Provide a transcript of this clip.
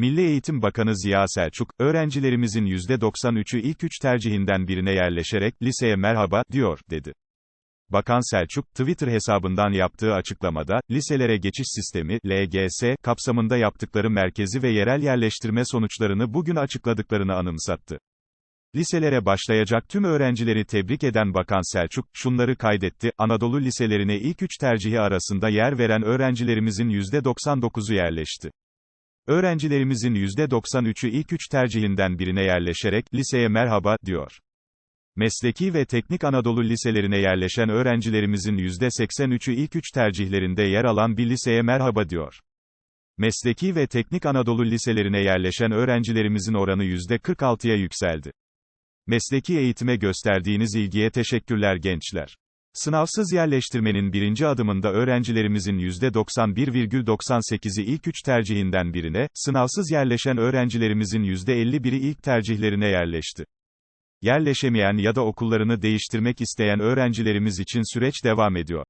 Milli Eğitim Bakanı Ziya Selçuk, öğrencilerimizin %93'ü ilk üç tercihinden birine yerleşerek, liseye merhaba, diyor, dedi. Bakan Selçuk, Twitter hesabından yaptığı açıklamada, liselere geçiş sistemi, LGS, kapsamında yaptıkları merkezi ve yerel yerleştirme sonuçlarını bugün açıkladıklarını anımsattı. Liselere başlayacak tüm öğrencileri tebrik eden Bakan Selçuk, şunları kaydetti, Anadolu liselerine ilk üç tercihi arasında yer veren öğrencilerimizin %99'u yerleşti. Öğrencilerimizin %93'ü ilk üç tercihinden birine yerleşerek, liseye merhaba, diyor. Mesleki ve Teknik Anadolu liselerine yerleşen öğrencilerimizin %83'ü ilk üç tercihlerinde yer alan bir liseye merhaba diyor. Mesleki ve Teknik Anadolu liselerine yerleşen öğrencilerimizin oranı %46'ya yükseldi. Mesleki eğitime gösterdiğiniz ilgiye teşekkürler gençler. Sınavsız yerleştirmenin birinci adımında öğrencilerimizin %91,98'i ilk üç tercihinden birine, sınavsız yerleşen öğrencilerimizin %51'i ilk tercihlerine yerleşti. Yerleşemeyen ya da okullarını değiştirmek isteyen öğrencilerimiz için süreç devam ediyor.